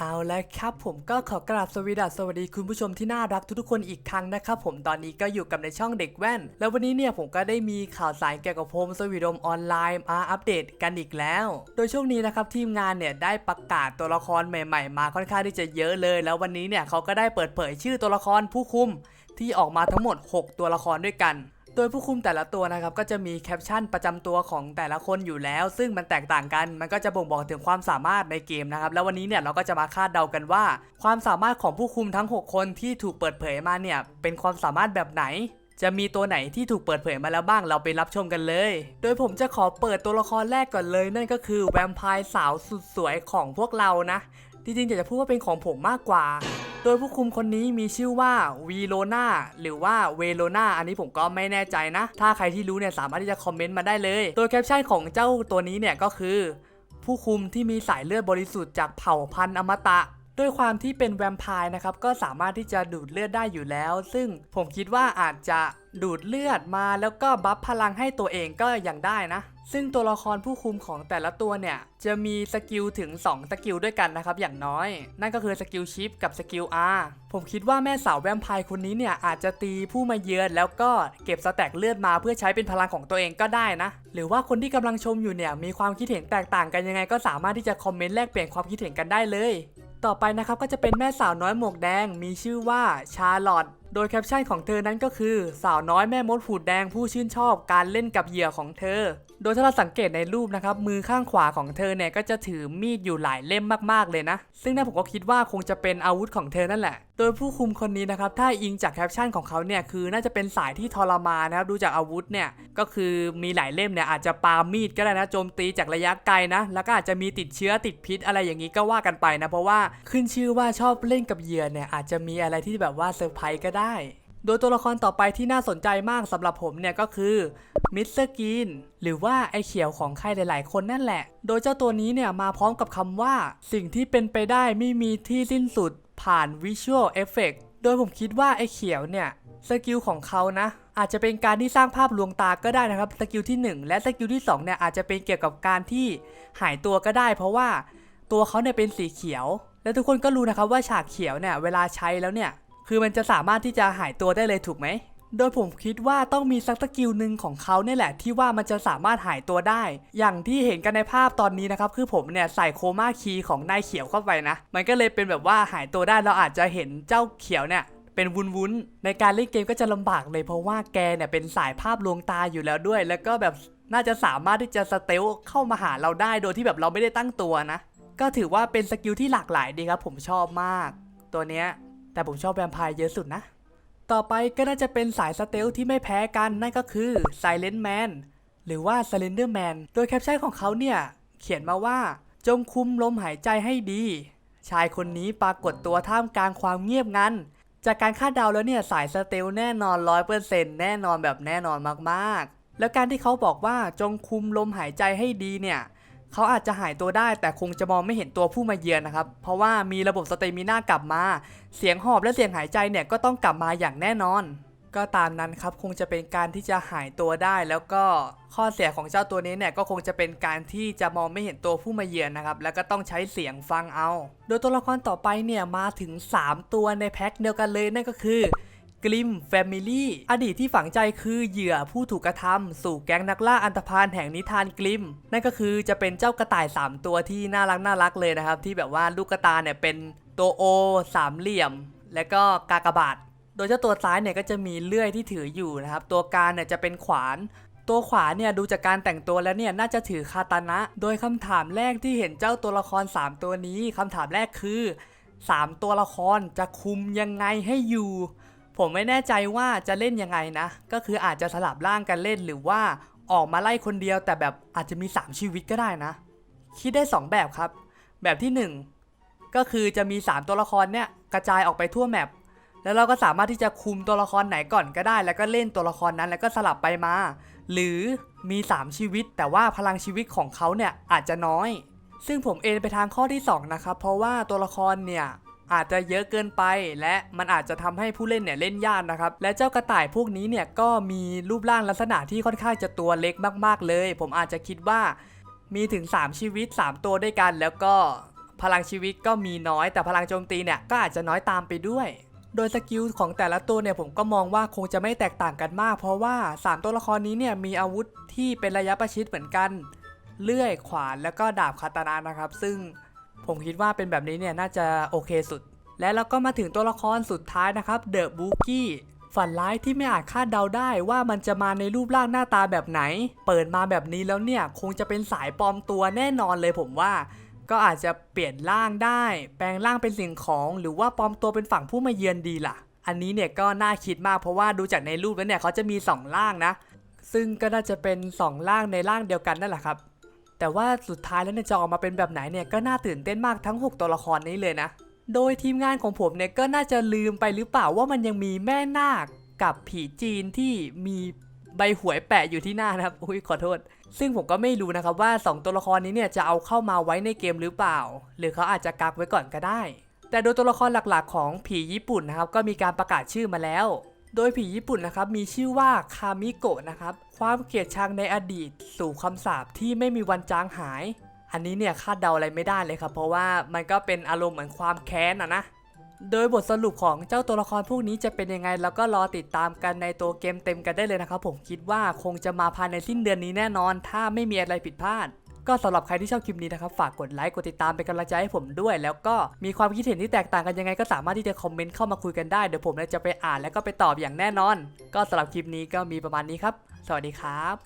เอาล้วครับผมก็ขอกราบสวีดัสสวัสดีคุณผู้ชมที่น่ารักทุกๆคนอีกครั้งนะครับผมตอนนี้ก็อยู่กับในช่องเด็กแว่น แล้ววันนี้เนี่ยผมก็ได้มีข่าวสารเกี่ยวกับโฮมสวีดมออนไลน์มาอัปเดตกันอีกแล้ว โดยช่วงนี้นะครับทีมงานเนี่ยได้ประกาศตัวละครใหม่ๆ มาค่อนข้างที่จะเยอะเลย แล้ววันนี้เนี่ยเขาก็ได้เปิดเผยชื่อตัวละครผู้คุมที่ออกมาทั้งหมด 6 ตัวละครด้วยกัน โดยผู้คุมแต่ละตัวนะครับก็จะมีแคปชั่นประจำตัวของแต่ละคนอยู่แล้ว ซึ่งมันแตกต่างกัน มันก็จะบ่งบอกถึงความสามารถในเกมนะครับ แล้ววันนี้เนี่ยเราก็จะมาคาดเดากันว่า ความสามารถของผู้คุมทั้ง 6 คนที่ถูกเปิดเผยมาเนี่ยเป็นความสามารถแบบไหนจะมีตัวไหนที่ถูกเปิดเผยมาแล้วบ้างเราไปรับชมกันเลย โดยผมจะขอเปิดตัวละครแรกก่อนเลยนั่นก็คือแวมไพร์สาวสุดสวยของพวกเรานะ จริงๆอยากจะพูดว่าเป็นของผมมากกว่า โดยผู้คุมคนนี้มีชื่อว่าวีโลนาหรือว่าเวโลนาอันนี้ผมก็ไม่แน่ใจนะ ถ้าใครที่รู้เนี่ยสามารถที่จะคอมเมนต์มาได้เลยโดยแคปชั่นของเจ้าตัวนี้เนี่ยก็คือ ผู้คุมที่มีสายเลือดบริสุทธิ์จากเผ่าพันธุ์อมตะ ด้วยความที่เป็นแวมไพร์นะครับก็สามารถที่จะดูดเลือดได้อยู่แล้ว ซึ่งผมคิดว่าอาจจะดูดเลือดมาแล้วก็บัฟพลังให้ตัวเองก็ยังได้นะ ซึ่งตัวละครผู้คุมของแต่ละตัวเนี่ย จะมีสกิลถึง 2 สกิลด้วยกันนะครับอย่างน้อย นั่นก็คือสกิลชิปกับสกิล R ผมคิดว่าแม่สาวแวมไพร์คนนี้เนี่ย อาจจะตีผู้มาเยือนแล้วก็เก็บสแต็กเลือดมาเพื่อใช้เป็นพลังของตัวเองก็ได้นะ หรือว่าคนที่กำลังชมอยู่เนี่ยมีความคิดเห็นแตกต่างกันยังไง ก็สามารถที่จะคอมเมนต์แลกเปลี่ยนความคิดเห็นกันได้เลย ต่อไปนะครับก็จะเป็นแม่สาวน้อยหมวกแดง มีชื่อว่าชาร์ลอตโดยแคปชั่นของเธอนั้นก็คือ สาวน้อยแม่มดหูดแดงผู้ชื่นชอบการเล่นกับเหยื่อของเธอ โดยถ้าเราสังเกตในรูปนะครับ มือข้างขวาของเธอเนี่ยก็จะถือมีดอยู่หลายเล่มมากๆเลยนะ ซึ่งนั่นผมก็คิดว่าคงจะเป็นอาวุธของเธอนั่นแหละ โดยผู้คุมคนนี้นะครับ ถ้าอิงจากแคปชั่นของเขาเนี่ย คือน่าจะเป็นสายที่ทรมานนะครับ ดูจากอาวุธเนี่ย ก็คือมีหลายเล่มเนี่ย อาจจะปามีดก็ได้นะ โจมตีจากระยะไกลนะ แล้วก็อาจจะมีติดเชื้อติดพิษอะไรอย่างนี้ก็ว่ากันไปนะ เพราะว่าขึ้นชื่อว่าชอบเล่นกับเหยื่อเนี่ย อาจจะมีอะไรที่แบบว่าเซอร์ไพรส์ก็ได้ โดยตัวละครต่อไปที่น่าสนใจมากสำหรับผมเนี่ยก็คือมิสเตอร์กีนหรือว่าไอเขียวของใครหลาย ๆ คนนั่นแหละ โดยเจ้าตัวนี้เนี่ยมาพร้อมกับคำว่า สิ่งที่เป็นไปได้ไม่มีที่สิ้นสุด ผ่านวิชวลเอฟเฟกโดยผมคิดว่าไอ้เขียวเนี่ยสกิลของเขานะ อาจจะเป็นการที่สร้างภาพลวงตาก็ได้นะครับสกิลที่ 1 และสกิลที่2เนี่ยอาจจะเป็นเกี่ยวกับการที่หายตัวก็ได้ เพราะว่าตัวเขาเนี่ยเป็นสีเขียว และทุกคนก็รู้นะครับว่าฉากเขียวเนี่ยเวลาใช้แล้วเนี่ยคือมันจะสามารถที่จะหายตัวได้เลยถูกไหม โดยผมคิดว่าต้องมีสักสกิลหนึ่งของเขาเนี่ยแหละที่ว่ามันจะสามารถหายตัวได้ อย่างที่เห็นกันในภาพตอนนี้นะครับ คือผมเนี่ยใส่โคม่าคีย์ของนายเขียวเข้าไปนะ มันก็เลยเป็นแบบว่าหายตัวได้เราอาจจะเห็นเจ้าเขียวเนี่ยเป็นวุ้นวุ้นๆในการเล่นเกมก็จะลำบากเลยเพราะว่าแกเนี่ยเป็นสายภาพลวงตาอยู่แล้วด้วย แล้วก็แบบน่าจะสามารถที่จะสเตลเข้ามาหาเราได้โดยที่แบบเราไม่ได้ตั้งตัวนะ ก็ถือว่าเป็นสกิลที่หลากหลายดีครับผมชอบมาก ตัวเนี้ยแต่ผมชอบแวมไพร์เยอะสุดนะ ต่อไปก็น่าจะเป็นสายสเตลที่ไม่แพ้กันนั่นก็คือ Silent Man หรือว่า Slender Man โดยแคปชั่นของเขาเนี่ย เขียนมาว่า จงคุมลมหายใจให้ดี ชายคนนี้ปรากฏตัวท่ามกลางความเงียบงันจากการคาดเดาแล้วเนี่ยสายสเตลแน่นอน 100%แน่นอนแบบแน่นอนมากๆ แล้วการที่เขาบอกว่าจงคุมลมหายใจให้ดีเนี่ย เขาอาจจะหายตัวได้แต่คงจะมองไม่เห็นตัวผู้มาเยือนนะครับ เพราะว่ามีระบบสเตมิน่ากลับมา เสียงหอบและเสียงหายใจเนี่ยก็ต้องกลับมาอย่างแน่นอน ก็ตามนั้นครับคงจะเป็นการที่จะหายตัวได้ แล้วก็ข้อเสียของเจ้าตัวนี้เนี่ยก็คงจะเป็นการที่จะมองไม่เห็นตัวผู้มาเยือนนะครับแล้วก็ต้องใช้เสียงฟังเอา โดยตัวละครต่อไปเนี่ยมาถึง 3 ตัวในแพ็คเดียวกันเลยนั่นก็คือ กลิมแฟมิลี่อดีตที่ฝังใจคือเหยื่อผู้ถูกกระทำสู่แก๊งนักล่าอันธพาลแห่งนิทานกลิม นั่นก็คือจะเป็นเจ้ากระต่าย 3 ตัวที่น่ารักน่ารักเลยนะครับ ที่แบบว่าลูกกระตายเนี่ยเป็นตัวโอสามเหลี่ยม และก็กากบาทโดยเจ้าตัวซ้ายเนี่ยก็จะมีเลื่อยที่ถืออยู่นะครับ ตัวกลางเนี่ยจะเป็นขวานตัวขวาเนี่ยดูจากการแต่งตัวแล้วเนี่ยน่าจะถือคาตานะ โดยคำถามแรกที่เห็นเจ้าตัวละคร 3 ตัวนี้คำถามแรกคือ 3 ตัวละครจะคุมยังไงให้อยู่ ผมไม่แน่ใจว่าจะเล่นยังไงนะ ก็คืออาจจะสลับร่างกันเล่นหรือว่าออกมาไล่คนเดียวแต่แบบอาจจะมี 3 ชีวิตก็ได้นะ คิดได้ 2 แบบครับ แบบที่ 1 ก็คือจะมี 3 ตัวละครเนี่ยกระจายออกไปทั่วแมปแล้วเราก็สามารถที่จะคุมตัวละครไหนก่อนก็ได้ แล้วก็เล่นตัวละครนั้นแล้วก็สลับไปมา หรือมี 3 ชีวิต แต่ว่าพลังชีวิตของเขาเนี่ยอาจจะน้อย ซึ่งผมเอนไปทางข้อที่ 2 นะครับเพราะว่าตัวละครเนี่ย อาจจะเยอะเกินไป และมันอาจจะทำให้ผู้เล่นเนี่ยเล่นยากนะครับ และเจ้ากระต่ายพวกนี้เนี่ยก็มีรูปร่างลักษณะที่ค่อนข้างจะตัวเล็กมากๆเลย ผมอาจจะคิดว่ามีถึง 3 ชีวิต 3 ตัวด้วยกัน แล้วก็พลังชีวิตก็มีน้อย แต่พลังโจมตีเนี่ยก็อาจจะน้อยตามไปด้วยโดยสกิลของแต่ละตัวเนี่ยผมก็มองว่าคงจะไม่แตกต่างกันมาก เพราะว่า 3 ตัวละครนี้เนี่ยมีอาวุธที่เป็นระยะประชิดเหมือนกัน เลื่อยขวานแล้วก็ดาบคาตานานะครับ ซึ่ง ผมคิดว่าเป็นแบบนี้เนี่ยน่าจะโอเคสุด และเราก็มาถึงตัวละครสุดท้ายนะครับเดอะบูกี้ฝันร้ายที่ไม่อาจคาดเดาได้ว่ามันจะมาในรูปร่างหน้าตาแบบไหน เปิดมาแบบนี้แล้วเนี่ยคงจะเป็นสายปลอมตัวแน่นอนเลยผมว่า ก็อาจจะเปลี่ยนร่างได้ แปลงร่างเป็นสิ่งของ หรือว่าปลอมตัวเป็นฝั่งผู้มาเยือนดีล่ะ อันนี้เนี่ยก็น่าคิดมากเพราะว่าดูจากในรูปแล้วเนี่ยเขาจะมีสองร่างนะ ซึ่งก็น่าจะเป็นสองร่างในร่างเดียวกันนั่นแหละครับ แต่ว่าสุดท้ายแล้วเนี่ยจะออกมาเป็นแบบไหนเนี่ยก็น่าตื่นเต้นมากทั้ง 6 ตัวละครนี้เลยนะ โดยทีมงานของผมเนี่ยก็น่าจะลืมไปหรือเปล่าว่ามันยังมีแม่นาคกับผีจีนที่มีใบหวยแปะอยู่ที่หน้านะครับ อุ้ยขอโทษ ซึ่งผมก็ไม่รู้นะครับว่า 2 ตัวละครนี้เนี่ยจะเอาเข้ามาไว้ในเกมหรือเปล่า หรือเขาอาจจะกักไว้ก่อนก็ได้ แต่โดยตัวละครหลักๆ ของผีญี่ปุ่นนะครับก็มีการประกาศชื่อมาแล้ว โดยผีญี่ปุ่นนะครับมีชื่อว่าคามิโกะนะครับความเกลียดชังในอดีต สู่คำสาปที่ไม่มีวันจางหาย อันนี้เนี่ยคาดเดาอะไรไม่ได้เลยครับ เพราะว่ามันก็เป็นอารมณ์เหมือนความแค้นอะนะโดยบทสรุปของเจ้าตัวละครพวกนี้จะเป็นยังไง แล้วก็รอติดตามกันในตัวเกมเต็มกันได้เลยนะครับผมคิดว่าคงจะมาภายในสิ้นเดือนนี้แน่นอน ถ้าไม่มีอะไรผิดพลาด ก็สำหรับใครที่ชอบคลิปนี้นะครับฝากกดไลค์กดติดตามเป็นกำลังใจให้ผมด้วย แล้วก็มีความคิดเห็นที่แตกต่างกันยังไงก็สามารถที่จะคอมเมนต์เข้ามาคุยกันได้เดี๋ยวผมจะไปอ่านแล้วก็ไปตอบอย่างแน่นอน ก็สำหรับคลิปนี้ก็มีประมาณนี้ครับ สวัสดีครับ